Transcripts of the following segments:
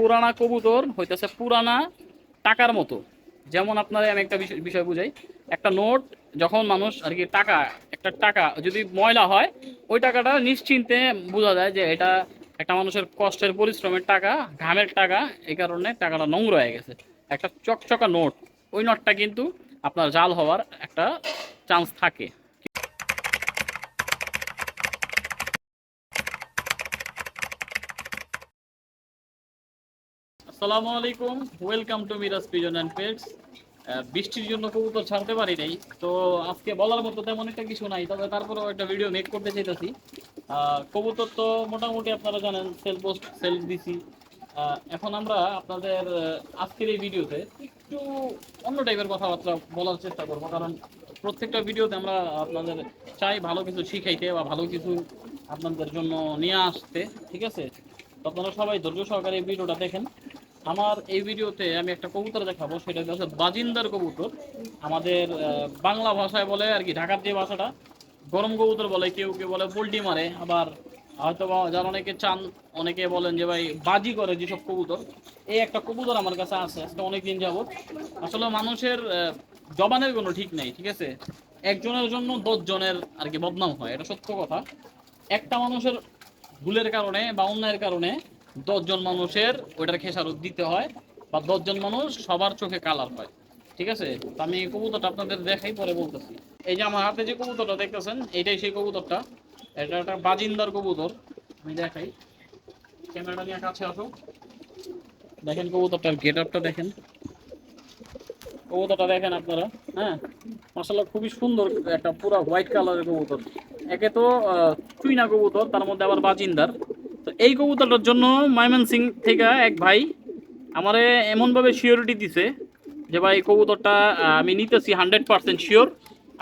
পুরানা কবুতর হইতেছে পুরানা টাকার মতো। যেমন আপনার আমি একটা বিষয় বিষয় বুঝাই। একটা নোট, যখন মানুষ আর কি টাকা একটা টাকা যদি ময়লা হয়, ওই টাকাটা নিশ্চিন্তে বোঝা যায় যে এটা একটা মানুষের কষ্টের পরিশ্রমের টাকা, ঘামের টাকা, এই কারণে টাকাটা নোংরা হয়ে গেছে। একটা চকচকা নোট, ওই নোটটা কিন্তু আপনার জাল হওয়ার একটা চান্স থাকে। আসসালামু আলাইকুম। Welcome to Miraj pigeon and pets বৃষ্টির জন্য কবুতর ছাড়তে পারি নাই। তো আজকে বলার মতো তেমন একটা কিছু নাই, তবে তারপরেও একটা ভিডিও মেক করতে চাইতেছি। কবুতর তো মোটামুটি আপনারা জানেন সেল পোস্ট সেল দিছি। এখন আমরা আপনাদের আজকের এই ভিডিওতে একটু অন্য টাইপের কথাবার্তা বলার চেষ্টা করব। কারণ প্রত্যেকটা ভিডিওতে আমরা আপনাদের চাই ভালো কিছু শিখাইতে বা ভালো কিছু আপনাদের জন্য নিয়ে আসতে, ঠিক আছে? তো আপনারা সবাই ধৈর্য সহকারে ভিডিওটা দেখেন। আমার এই ভিডিওতে আমি একটা কবুতর দেখাবো, সেটা হচ্ছে বাজিন্দার কবুতর। আমাদের বাংলা ভাষায় বলে আর কি, ঢাকার যে ভাষাটা, গরম কবুতর বলে, কেউ কেউ বলে পোল্ট্রি মারে, আবার হয়তো যারা অনেকে চান, অনেকে বলেন যে ভাই বাজি করে যেসব কবুতর, এই একটা কবুতর আমার কাছে আছে, আজকে অনেকদিন যাবত আসলে মানুষের জবানের কোনো ঠিক নেই, ঠিক আছে? একজনের জন্য দশ জনের আর কি বদনাম হয়, এটা সত্য কথা। একটা মানুষের ভুলের কারণে বা অন্যায়ের কারণে দশজন মানুষের ওইটার খেসারত দিতে হয় বা দশজন মানুষ সবার চোখে কালার হয়। ঠিক আছে? তো আমি কবুতরটা আপনাদের দেখাই, পরে বলতেছি। এই যে আমার হাতে যে কবুতরটা দেখতেছেন, এটাই সেই কবুতরটা। এটা একটা বাজিন্দার কবুতর। আমি দেখাই। ক্যামেরাটা নিয়ে কাছে আসো। দেখেন কবুতরটার গেট আপটা দেখেন। কবুতরটা দেখেন আপনারা হ্যাঁ? মাসাল্লাহ খুবই সুন্দর একটা পুরো হোয়াইট কালারের কবুতর। একে তো চুইনা কবুতর, তার মধ্যে আবার বাজিন্দার। তো এই কবুতরটার জন্য ময়মন সিং থেকে এক ভাই আমারে এমনভাবে শিওরিটি দিছে যে ভাই এই কবুতরটা আমি নিতেছি হান্ড্রেড পার্সেন্ট শিওর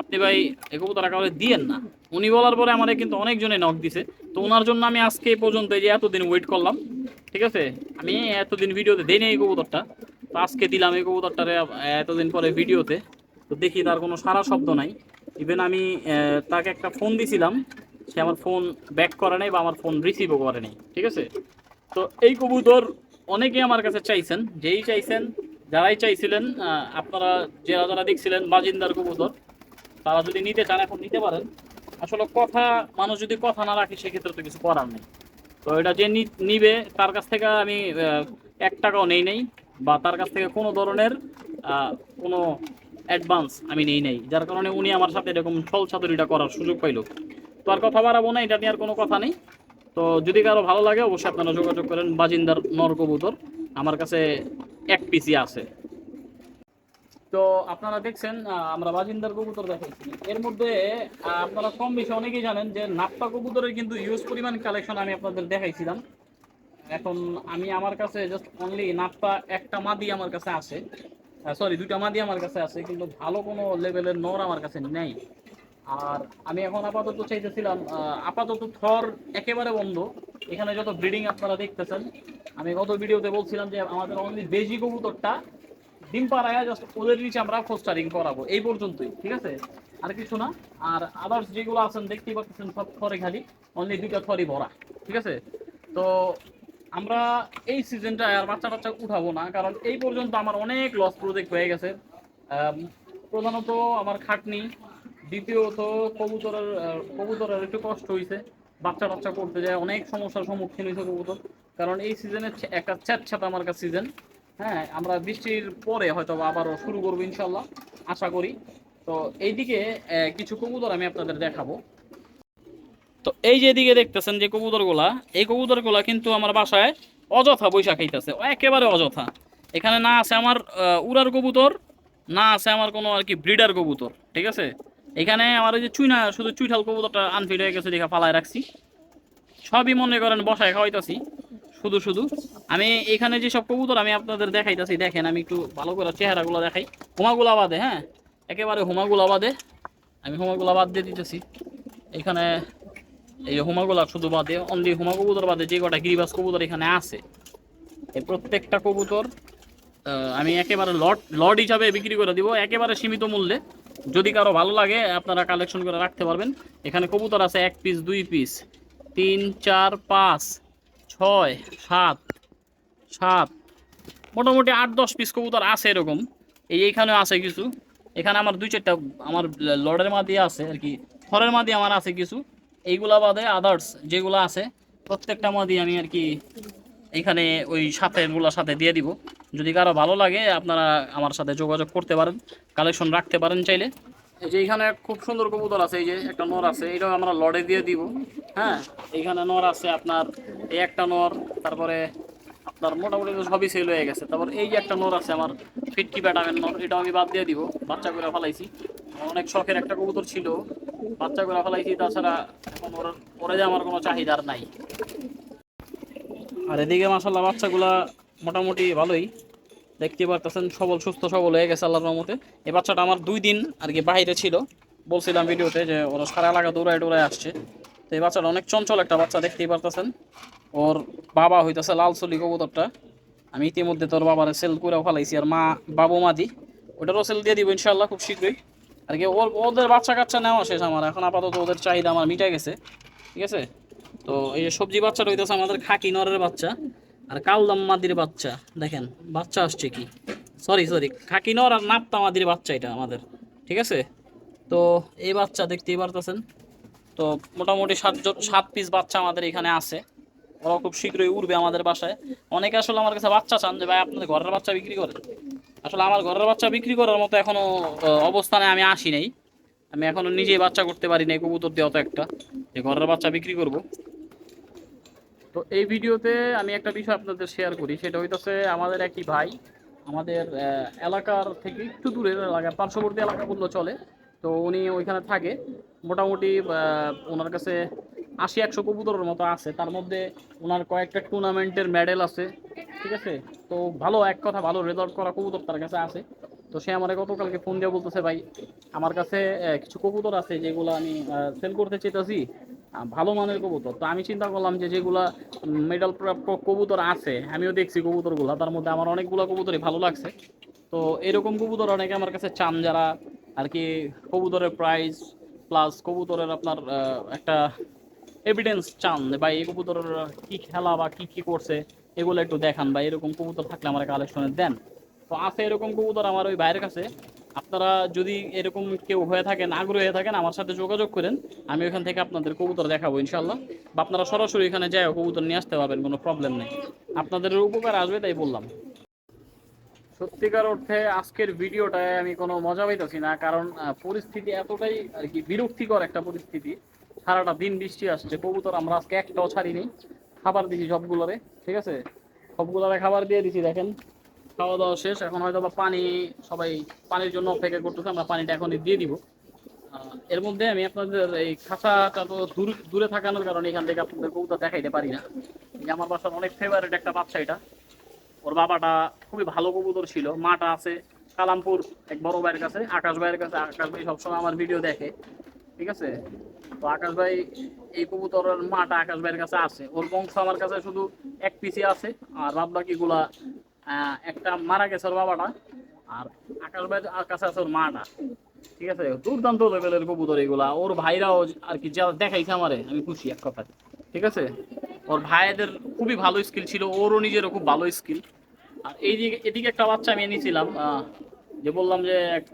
আপনি ভাই এই কবুতরটা কাউকে দিয়েন না। উনি বলার পরে আমারে কিন্তু অনেকজনে নক দিছে। তো ওনার জন্য আমি আজকে পর্যন্ত এই যে এতদিন ওয়েট করলাম। ঠিক আছে? আমি এতদিন ভিডিওতে দেই এই কবুতরটা। তো আজকে দিলাম এই কবুতরটারে এতদিন পরে ভিডিওতে তো দেখি তার কোনো সারা শব্দ নাই। ইভেন আমি তাকে একটা ফোন দিছিলাম। সে আমার ফোন ব্যাক করে নাই বা আমার ফোন রিসিভও করে নাই, ঠিক আছে? তো এই কবুতর অনেকে আমার কাছে চাইছেন, যেই চাইছেন, যারাই চাইছিলেন আপনারা যারা যারা দেখছিলেন বাজিন্দার কবুতর, তারা যদি নিতে চান, এখন নিতে পারেন। আসলে কথা, মানুষ যদি কথা না রাখে, সেক্ষেত্রে তো কিছু করার নেই। তো এটা যে নিবে, তার কাছ থেকে আমি এক টাকাও নেই নেই, বা তার কাছ থেকে কোনো ধরনের কোনো অ্যাডভান্স আমি নেই নেই। যার কারণে উনি আমার সাথে এরকম ছল ছাতুরিটা করার সুযোগ পাইল। তো আর কথা বাড়াবো না, এটা নিয়ে আর কোনো কথা নেই। তো যদি কারও ভালো লাগে, অবশ্যই আপনারা যোগাযোগ করেন বাজিন্দার নর কবুতর। আমার কাছে এক পিসি আছে। তো আপনারা দেখছেন আমরা বাজিন্দার কবুতর দেখাইছি। এর মধ্যে আপনারা কম বেশি অনেকেই জানেন যে নাপ্পা কবুতরের কিন্তু ইউজ পরিমাণ কালেকশন আমি আপনাদের দেখাইছিলাম। এখন আমি আমার কাছে জাস্ট অনলি নাপ্পা একটা মাদি আমার কাছে আছে। সরি দুইটা মাদি আমার কাছে আছে, কিন্তু ভালো কোনো লেভেলের নর আমার কাছে নেই। আর আমি এখন আপাতত চাইতেছিলাম আপাতত থর একেবারে বন্ধ। এখানে যত ব্রিডিং আপনারা দেখতেছেন, আমি গত ভিডিওতে বলছিলাম যে আমাদের অনলি বেজি কবুতরটা ডিম পাড়ায় জাস্ট ওদের নিচে আমরা ফোস্টারিং করাবো, এই পর্যন্তই, ঠিক আছে? আর কিছু না, আর আদার্স যেগুলো আছেন, দেখতেই পাচ্ছেন সব থরে খালি অনলি দুইটা থরই ভরা, ঠিক আছে? তো আমরা এই সিজনটা আর বাচ্চা বাচ্চা উঠাবো না, কারণ এই পর্যন্ত আমার অনেক লস প্রজেক্ট হয়ে গেছে। প্রধানত আমার খাটনি দ্বিতীয়ত কবুতরের কবুতরের একটু কষ্ট হয়েছে বাচ্চা বাচ্চা করতে যায়, অনেক সমস্যার সম্মুখীন হয়েছে কবুতর। কারণ এই সিজনে একটা চ্যাট আমার কাছে সিজন হ্যাঁ আমরা বৃষ্টির পরে হয়তো আবারও শুরু করব ইনশাল্লাহ আশা করি। তো এইদিকে কিছু কবুতর আমি আপনাদের দেখাবো। তো এই যে এদিকে দেখতেছেন যে কবুতরগুলা, এই কবুতরগুলা কিন্তু আমার বাসায় অযথা বৈশা খাইতেছে একেবারে অযথা। এখানে না আছে আমার উড়ার কবুতর, না আছে আমার কোনো আর কি ব্রিডার কবুতর, ঠিক আছে? এখানে আমার ওই যে চুইনা, শুধু চুইঠাল কবুতরটা আনফিট হয়ে গেছে, দেখা ফালায় রাখছি। সবই মনে করেন বসায় খাওয়াইতাছি, শুধু শুধু। আমি এখানে যে সব কবুতর আমি আপনাদের দেখাইতেছি, দেখেন, আমি একটু ভালো করে চেহারাগুলো দেখাই। হুমাগুলা বাদে হ্যাঁ? একেবারে হুমাগুলা বাদে। আমি হুমাগুলা বাদ দিয়ে দিতেছি। এখানে এই হুমাগুলা শুধু বাদে অনলি হুমা কবুতর বাদে যে কটা গিরিবাস কবুতর এখানে আছে। এই প্রত্যেকটা কবুতর আমি একেবারে লট লট হিসাবে বিক্রি করে দিব, একেবারে সীমিত মূল্যে। যদি কারও ভালো লাগে, আপনারা কালেকশন করে রাখতে পারবেন। এখানে কবুতর আছে এক পিস দুই পিস তিন, চার, পাঁচ, ছয়, সাত সাত। মোটামুটি আট, দশ পিস কবুতর আছে এরকম। এই এইখানেও আছে কিছু। এখানে আমার দুই চারটা, আমার লডের মা দিয়ে আছে আর কি। থরের মা দিয়ে আমার আছে কিছু। এইগুলা বাদে আদার্স যেগুলো আছে, প্রত্যেকটা মা দিয়ে আমি আর কি এখানে ওই সাথেগুলোর সাথে দিয়ে দিব। যদি কারও ভালো লাগে, আপনারা আমার সাথে যোগাযোগ করতে পারেন কালেকশন রাখতে পারেন চাইলে। এই যে এখানে খুব সুন্দর কবুতর আছে, এই যে একটা নর আছে, এটাও আমরা লড়ে দিয়ে দিব। হ্যাঁ এইখানে নর আছে আপনার, এই একটা নর, তারপরে আপনার মোটামুটি তো সবই সেল হয়ে গেছে। তারপর এই যে একটা নর আছে আমার ফিটকি প্যাটামের নর, এটাও আমি বাদ দিয়ে দিব, বাচ্চা করে ফেলাইছি। অনেক শখের একটা কবুতর ছিল, বাচ্চা করে ফেলাইছি, তাছাড়া এখন ওর ওরে যে আমার কোনো চাহিদার নাই। আর এদিকে মাসাল্লাহ বাচ্চাগুলা মোটামুটি ভালোই। দেখতে পারতেছেন, সবল, সুস্থ, সবল হয়ে গেছে আল্লাহর রহমতে। এই বাচ্চাটা আমার দুই দিন আর কি বাইরে ছিল। বলছিলাম ভিডিওতে যে ওরা সারা এলাকা দৌড়ায় দৌড়ায় আসছে। তো এই বাচ্চাটা অনেক চঞ্চল একটা বাচ্চা, দেখতেই পারতেছেন। ওর বাবা হইতেছে লাল চলি কবুতরটা। আমি ইতিমধ্যে তোর বাবার সেল করে ফেলাইছি। আর মা, বাবু মাদি ওটারও সেল দিয়ে দিব ইনশাল্লাহ খুব শীঘ্রই। আর কি ওর ওদের বাচ্চা কাচ্চা নেওয়া শেষ আমার। এখন আপাতত ওদের চাহিদা আমার মিটে গেছে। ঠিক আছে? তো এই যে সবজি বাচ্চাটা হইতেছে আমাদের খাকি নরের বাচ্চা আর কালদাম মাদির বাচ্চা। দেখেন, বাচ্চা আসছে কি? সরি সরি খাকি নর আর নাপ্তা মাদির বাচ্চা এটা আমাদের, ঠিক আছে? তো এই বাচ্চা দেখতেই পারতেছেন। তো মোটামুটি সাতজন সাত পিস বাচ্চা আমাদের এখানে আছে। ওরা খুব শীঘ্রই উঠবে আমাদের বাসায়। অনেকে আসলে আমার কাছে বাচ্চা চান যে, ভাই, আপনাদের ঘরের বাচ্চা বিক্রি করেন? আসলে আমার ঘরের বাচ্চা বিক্রি করার মতো এখনও অবস্থানে আমি আসি নাই। আমি এখনও নিজেই বাচ্চা করতে পারি নাই, কবুতর দিয়ে অত একটা। যে ঘরের বাচ্চা বিক্রি করব। তো এই ভিডিওতে আমি একটা বিষয় আপনাদের শেয়ার করি, সেটা হইতেছে আমাদের একটি ভাই, আমাদের এলাকার থেকে একটু দূরের এলাকা, পার্শ্ববর্তী এলাকা বললেও চলে। তো উনি ওইখানে থাকে। মোটামুটি ওনার কাছে আশি, একশো কবুতরের মতো আছে। তার মধ্যে ওনার কয়েকটা টুর্নামেন্টের মেডেল আছে। ঠিক আছে? তো ভালো, এক কথা ভালো রেজাল্ট করা কবুতর তার কাছে আছে। তো সে আমার গতকালকে ফোন দিয়ে বলতেছে, ভাই, আমার কাছে কিছু কবুতর আছে যেগুলো আমি সেল করতে চাইতেছি ভালো মানের কবুতর। তো আমি চিন্তা করলাম যে যেগুলা মেডাল প্রাপ্য কবুতর আছে, আমিও দেখছি কবুতরগুলো, তার মধ্যে আমার অনেকগুলো কবুতরই ভালো লাগছে। তো এরকম কবুতর অনেকে আমার কাছে চান যারা আর কি কবুতরের প্রাইস প্লাস কবুতরের আপনার একটা এভিডেন্স চান বা এই কবুতরের কী খেলা বা কী কী করছে, এগুলো একটু দেখান বা এরকম কবুতর থাকলে আমার কালেকশনে দেন। তো আছে এরকম কবুতর আমার ওই ভাইয়ের কাছে। আপনারা যদি এরকম কেউ হয়ে থাকেন, আগ্রহী হয়ে থাকেন, আমার সাথে যোগাযোগ করেন, আমি ওখান থেকে আপনাদের কবুতর দেখাবো ইনশাল্লাহ বা আপনারা সরাসরি এখানে যায় কবুতর নিয়ে আসতে পারবেন, কোনো প্রবলেম নেই। আপনাদের উপকার আসবে তাই বললাম। সত্যিকার অর্থে আজকের ভিডিওটায় আমি কোনো মজা পাইতেছি না, কারণ পরিস্থিতি এতটাই আর কি বিরক্তিকর একটা পরিস্থিতি। সারাটা দিন বৃষ্টি আসছে, কবুতর আমরা আজকে একটাও ছাড়িনি। খাবার দিছি সবগুলোরে, ঠিক আছে? সবগুলোরে খাবার দিয়ে দিছি, দেখেন। খাওয়া দাওয়া শেষ, এখন হয়তো বা পানি সবাই পানির জন্য অপেক্ষা করতেছে, আমরা পানিটা এখনই দিয়ে দিব। এর মধ্যে আমি আপনাদের এই খাঁচাটা তো দূর, দূরে থাকানোর কারণে এখান থেকে আপনাদের কবুতর দেখাইতে পারি না। আমার বাসার অনেক ফেভারিট একটা বাচ্চা এটা। ওর বাবাটা খুবই ভালো কবুতর ছিল, মাটা আছে কালামপুর এক বড় ভাইয়ের কাছে, আকাশ ভাইয়ের কাছে। আকাশ ভাই সবসময় আমার ভিডিও দেখে, ঠিক আছে? তো আকাশ ভাই, এই কবুতরের মাটা আকাশ ভাইয়ের কাছে আছে। ওর বংশ আমার কাছে শুধু এক পিসি আছে, আর বাদ বাকিগুলা একটা মারা গেছে ওর বাবাটা আর আকাশ ভাই কাছে আছে ওর মাটা। ঠিক আছে? দুর্দান্ত লেভেলের কবুতর এগুলা। ওর ভাইরাও আর কি যা দেখাইছে আমারে, আমি খুশি এক কথা ঠিক আছে? ওর ভাইদের খুবই ভালো স্কিল ছিল, ওরও নিজেরও খুব ভালো স্কিল আর এইদিকে এদিকে একটা বাচ্চা আমি এনেছিলাম যে বললাম যে এক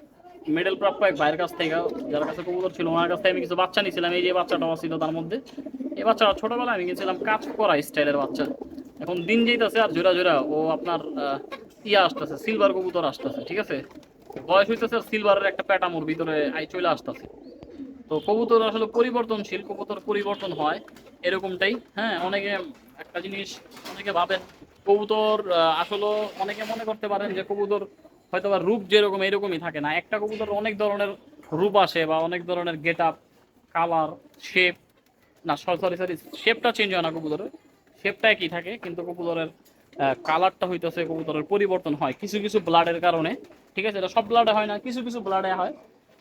মেডেল প্রাপ্য এক ভাইয়ের কাছ থেকে, যার কাছে কবুতর ছিল, ওনার কাছ থেকে আমি কিছু বাচ্চা নিয়েছিলাম। এই যে বাচ্চাটা ছিল তার মধ্যে। এই বাচ্চাটা ছোটবেলায় আমি গেছিলাম কাজ করা স্টাইলের বাচ্চা। এখন দিন যেতেছে আর জোড়া জোড়া, ও আপনার ইয়া আসতেছে সিলভার কবুতর আসতেছে, ঠিক আছে? বয়স হইতেছে সিলভারের একটা প্যাটামোর ভিতরে আই চলে আসতেছে। তো কবুতর আসলে পরিবর্তনশীল, কবুতর পরিবর্তন হয় এরকমটাই হ্যাঁ? অনেকে একটা জিনিস, অনেকে ভাবেন কবুতর আসলে অনেকে মনে করতে পারেন যে কবুতর হয়তো বা রূপ যেরকম এরকমই থাকে না। একটা কবুতর অনেক ধরনের রূপ আসে বা অনেক ধরনের গেট আপ কালার শেপ না সরি সরি শেপটা চেঞ্জ হয় না কবুতরের। শেপটা একই থাকে, কিন্তু কবুতরের কালারটা হইতেছে কবুতরের পরিবর্তন হয় কিছু কিছু ব্লাডের কারণে, ঠিক আছে? এটা সব ব্লাডে হয় না, কিছু কিছু ব্লাডে হয়।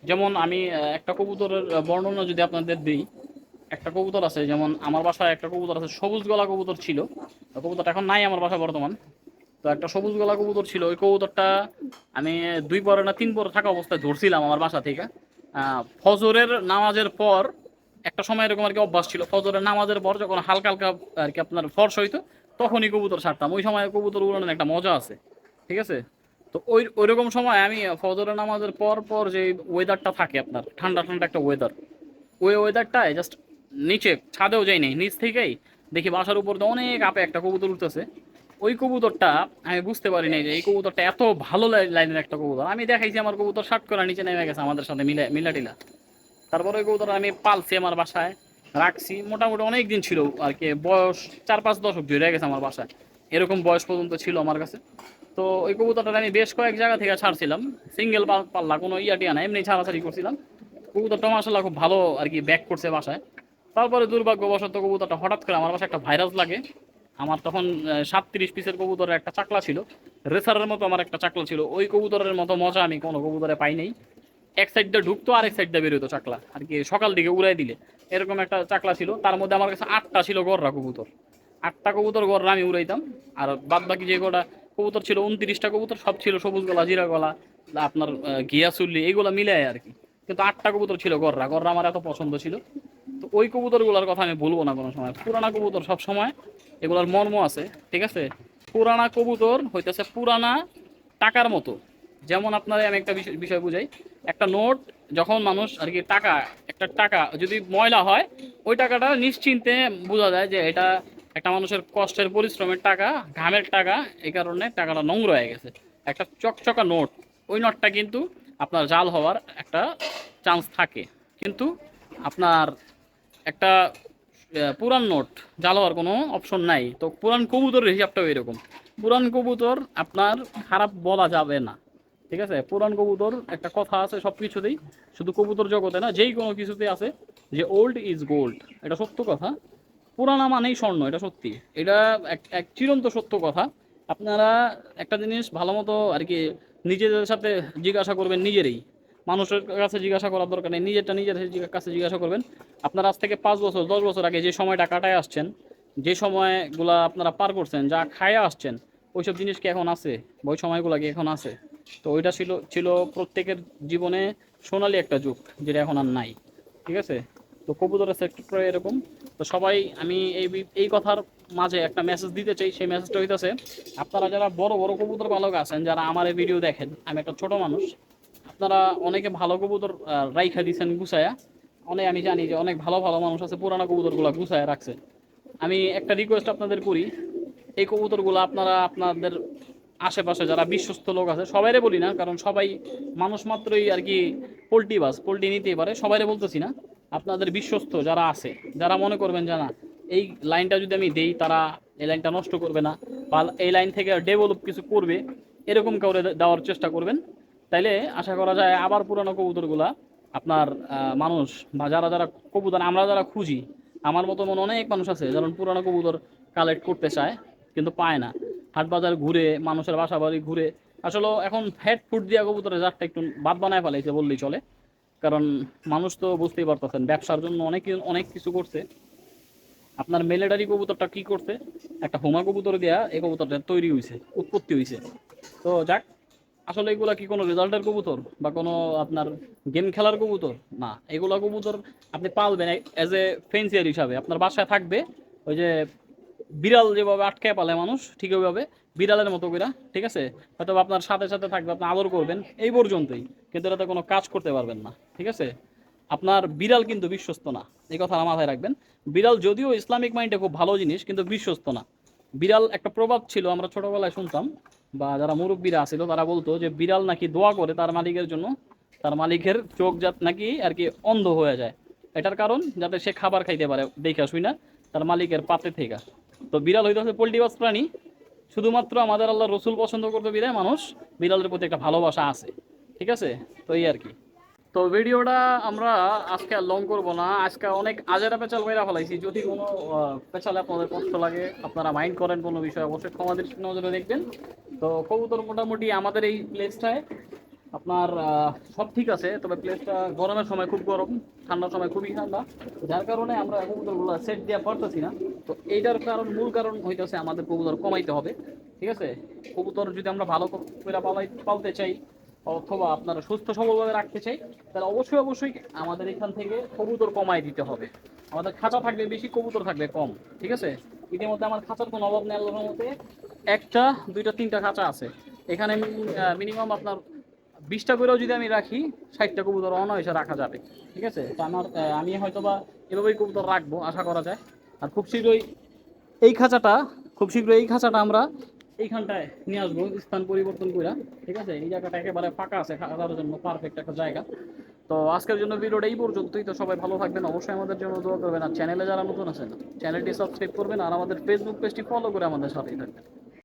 যেমন আমি একটা কবুতরের বর্ণনা যদি আপনাদের দিই, একটা কবুতর আছে, যেমন আমার বাসায় একটা কবুতর আছে, সবুজ গলা কবুতর ছিল। কবুতরটা এখন নাই আমার বাসায় বর্তমান। তো একটা সবুজ গলা কবুতর ছিল, ওই কবুতরটা আমি দুই পরে না তিন পরে থাকা অবস্থায় ধরছিলাম আমার বাসা থেকে। ফজরের নামাজের পর একটা সময় এরকম আর কি অভ্যাস ছিল। ফজরের নামাজের পর যখন হালকা হালকা আর কি আপনার ফর্স হইতো, তখনই কবুতর ছাড়তাম। ওই সময় কবুতর উড়ানোর একটা মজা আছে, ঠিক আছে? তো ওই, ওইরকম সময় আমি ফজরের নামাজের পর পর যে ওয়েদারটা থাকে আপনার, ঠান্ডা ঠান্ডা একটা ওয়েদার ওই ওয়েদারটায় জাস্ট নিচে ছাদেও যাই নাই, নিচ থেকেই দেখি বাসার উপর দিয়ে অনেক আপে একটা কবুতর উঠতেছে। ওই কবুতরটা আমি বুঝতে পারি নাই যে এই কবুতরটা এত ভালো লাই- লাইনের একটা কবুতর। আমি দেখাইছি আমার কবুতর শার্ট করা নিচে নেমে গেছে আমাদের সাথে মিলে, মিলাটিলা। তারপরে ওই কবুতর আমি পালছি আমার বাসায়, রাখছি। মোটামুটি অনেক দিন ছিল আর কি, বয়স চার পাঁচ দশক ধরে গেছে আমার বাসায়। এরকম বয়স পর্যন্ত ছিল আমার কাছে। তো ওই কবুতরটা আমি বেশ কয়েক জায়গা থেকে ছাড়ছিলাম। সিঙ্গেল পাল্লা, কোনো ইয়াটিয়া না এমনি ছাড়াছাড়ি করছিলাম। কবুতরটা মাসাল্লাহ খুব ভালো আর কি ব্যাক করছে বাসায়। তারপরে দুর্ভাগ্যবশত কবুতরটা হঠাৎ করে আমার বাসায় একটা ভাইরাস লাগে। আমার তখন সাতত্রিশ পিসের কবুতরের একটা চাকলা ছিল। রেসারের মতো আমার একটা চাকলা ছিল। ওই কবুতরের মতো মজা আমি কোনো কবুতরে পাই নাই। এক সাইড দিয়ে ঢুকতো আর এক সাইড দিয়ে বেরোতো চাকলা। আর কি সকাল দিকে উড়াই দিলে। এরকম একটা চাকলা ছিল। তার মধ্যে আমার কাছে আটটা ছিল গররা কবুতর। আটটা কবুতর গররা আমি উড়াইতাম। আর বাদ বাকি যে কটা কবুতর ছিল, উনত্রিশটা কবুতর সব ছিল সবুজ গলা, জিরা গলা আপনার ঘিয়া চুল্লি, এইগুলো মিলে আর কি। কিন্তু আটটা কবুতর ছিল গররা। গররা আমার এত পছন্দ ছিল। তো ওই কবুতরগুলোর কথা আমি বলব না কোনো সময়। পুরানা কবুতর সব সময়, এগুলোর মর্ম আছে, ঠিক আছে? পুরানা কবুতর হইতেছে পুরানা টাকার মতো। যেমন আপনার আমি একটা বিষয়- বুঝাই। একটা নোট, যখন মানুষ আর কি টাকা, একটা টাকা যদি ময়লা হয়, ওই টাকাটা নিশ্চিন্তে বোঝা যায় যে এটা একটা মানুষের কষ্টের পরিশ্রমের টাকা, ঘামের টাকা, এই কারণে টাকাটা নোংরা হয়ে গেছে। একটা চকচকা নোট, ওই নোটটা কিন্তু আপনার জাল হওয়ার একটা চান্স থাকে। কিন্তু আপনার একটা পুরান নোট জাল হওয়ার কোনো অপশন নাই। তো পুরান কবুতরের হিসাবটাও এরকম। পুরান কবুতর আপনার খারাপ বলা যাবে না। ঠিক আছে? পুরান কবুতর একটা কথা আছে সব কিছুতেই শুধু কবুতর জগতে না, যেই কোনো কিছুতে আছে যে ওল্ড ইজ গোল্ড এটা সত্য কথা। পুরানা মানেই স্বর্ণ, এটা সত্যি। এটা এক চিরন্ত সত্য কথা। আপনারা একটা জিনিস ভালো মতো আর কি নিজেদের সাথে জিজ্ঞাসা করবেন নিজেরই। মানুষের কাছে জিজ্ঞাসা করার দরকার নেই, নিজেরটা নিজের কাছে জিজ্ঞাসা করবেন। আপনারা আজ থেকে পাঁচ বছর, দশ বছর আগে যে সময়টা কাটায় আসছেন, যে সময়গুলা আপনারা পার করছেন, যা খায়া আসছেন, ওইসব জিনিস কি এখন আছে? ওই সময়গুলো কি এখন আছে? তো ওইটা ছিল ছিল প্রত্যেকের জীবনে সোনালি একটা যুগ, যেটা এখন আর নাই, ঠিক আছে? তো কবুতরের সেক্টর এরকম। তো সবাই, আমি এই এই কথার মাঝে একটা মেসেজ দিতে চাই, সেই মেসেজটা হইতেছে, আপনারা যারা বড় বড় কবুতর পালক আছেন, যারা আমার এই ভিডিও দেখেন, আমি একটা ছোট মানুষ, আপনারা অনেকে ভালো কবুতর রাইখা দিচ্ছেন গুছায়া। অনেক আমি জানি যে অনেক ভালো ভালো মানুষ আছে, পুরানো কবুতরগুলো গুছায়া রাখছে। আমি একটা রিকোয়েস্ট আপনাদের করি, এই কবুতরগুলো আপনারা আপনাদের আশেপাশে যারা বিশ্বস্ত লোক আছে, সবাইরে বলি না, কারণ সবাই মানুষ মাত্রই আর কি পোলট্রি বাস, পোলট্রি নিতেই পারে, সবাইরে বলতেছি না। আপনাদের বিশ্বস্ত যারা আছে, যারা মনে করবেন যে এই লাইনটা যদি আমি দেই, তারা এই লাইনটা নষ্ট করবে না, বা এই লাইন থেকে ডেভেলপ কিছু করবে, এরকম কাউরে দেওয়ার চেষ্টা করবেন। তাইলে আশা করা যায় আবার পুরানো কবুতরগুলা আপনার মানুষ বা যারা যারা কবুতর, আমরা যারা খুঁজি, আমার মতো মনে অনেক মানুষ আছে, যারা পুরানো কবুতর কালেক্ট করতে চায়, কিন্তু পায় না। হাট বাজার ঘুরে, মানুষের বাসা বাড়ি ঘুরে। আসলে এখন ফ্যাট ফুড দিয়া কবুতরের জাতটা একটু বাদ বানায় ফেলাইছে বললেই চলে। কারণ মানুষ তো বুঝতেই পারতেছেন, ব্যবসার জন্য অনেক অনেক কিছু করছে। আপনার মিলিটারি কবুতরটা কি করছে? একটা হোমা কবুতর দেয়া এই কবুতরটা তৈরি হয়েছে উৎপত্তি হয়েছে তো যাক, আসলে এগুলা কি কোনো রেজাল্টের কবুতর বা কোনো আপনার গেম খেলার কবুতর? না, এগুলা কবুতর আপনি পালবেন এজ এ ফেন্সিয়ার হিসাবে। আপনার বাসায় থাকবে, ওই যে বিড়াল যেভাবে আটকে পালে মানুষ, ঠিক ওইভাবে বিড়ালের মতো করে ঠিক আছে? হয়তো আপনার সাথে সাথে থাকবে, আপনি আদর করবেন, এই পর্যন্তই। কিন্তু এটাতে কোনো কাজ করতে পারবেন না, ঠিক আছে? আপনার বিড়াল কিন্তু বিশ্বস্ত না, এই কথা মাথায় রাখবেন। বিড়াল যদিও ইসলামিক মাইন্ডে খুব ভালো জিনিস, কিন্তু বিশ্বস্ত না। বিড়াল একটা প্রভাব ছিল, আমরা ছোটবেলায় শুনতাম, বা যারা মুরব্বীরা আছিল, তারা বলতো যে বিড়াল নাকি দোয়া করে তার মালিকের জন্য, তার মালিকের চোখ যাত নাকি আর কি অন্ধ হয়ে যায়। এটার কারণ, যাতে সে খাবার খাইতে পারে, দেখা শুই না, তার মালিকের পাতে থেকে তো বিড়াল হইতেছে পোল্ট্রিবাস প্রাণী, শুধুমাত্র আমাদের আল্লাহ রসুল পছন্দ করতে বিদায় মানুষ, বিড়ালের প্রতি একটা ভালোবাসা আছে। ঠিক আছে? তো এই আর কি। তো ভিডিওটা আমরা আজকে আর লং করব না। আজকে অনেক আজেরা পেঁচাল বাইরা ফেলাইছি। যদি কোনো পেঁচালে আপনাদের কষ্ট লাগে, আপনারা মাইন্ড করেন কোনো বিষয়ে, অবশ্যই ক্ষমা দৃষ্টি নজরে দেখবেন। তো কবুতর মোটামুটি আমাদের এই প্লেসটায় আপনার সব ঠিক আছে, তবে প্লেসটা গরমের সময় খুব গরম, ঠান্ডার সময় খুবই ঠান্ডা। যার কারণে আমরা কবুতরগুলো সেট দেওয়া পারতেছি না। তো এইটার কারণ, মূল কারণ হইতেছে আমাদের কবুতর কমাইতে হবে, ঠিক আছে? কবুতর যদি আমরা ভালো পালাই পালতে চাই, অথবা আপনারা সুস্থ সবলভাবে রাখতে চাই, তাহলে অবশ্যই অবশ্যই আমাদের এখান থেকে কবুতর কমাই দিতে হবে। আমাদের খাঁচা থাকবে বেশি, কবুতর থাকবে কম, ঠিক আছে? ইতিমধ্যে আমার খাঁচার কোনো অভাব নেই, আল্লাহর মতে একটা, দুইটা, তিনটা খাঁচা আছে। এখানে মিনিমাম আপনার বিশটা করেও যদি আমি রাখি, ষাটটা কবুতর অনায়াসে রাখা যাবে, ঠিক আছে? তো আমার আমি হয়তো বা এভাবেই কবুতর রাখব, আশা করা যায়। আর খুব শীঘ্রই এই খাঁচাটা, খুব শীঘ্রই এই খাঁচাটা আমরা এইখানটায় নিয়ে আসব, স্থান পরিবর্তন করে ঠিক আছে? এই জায়গাটা একেবারে ফাঁকা আছে খাওয়ার জন্য পারফেক্ট একটা জায়গা। তো আজকের জন্য ভিডিওটা এই পর্যন্তই। তো সবাই ভালো থাকবেন, অবশ্যই আমাদের জন্য দোয়া করবেন। আর চ্যানেলে যারা নতুন আছেন চ্যানেলটি সাবস্ক্রাইব করবেন, আর আমাদের ফেসবুক পেজটি ফলো করে আমাদের সাথেই থাকবেন।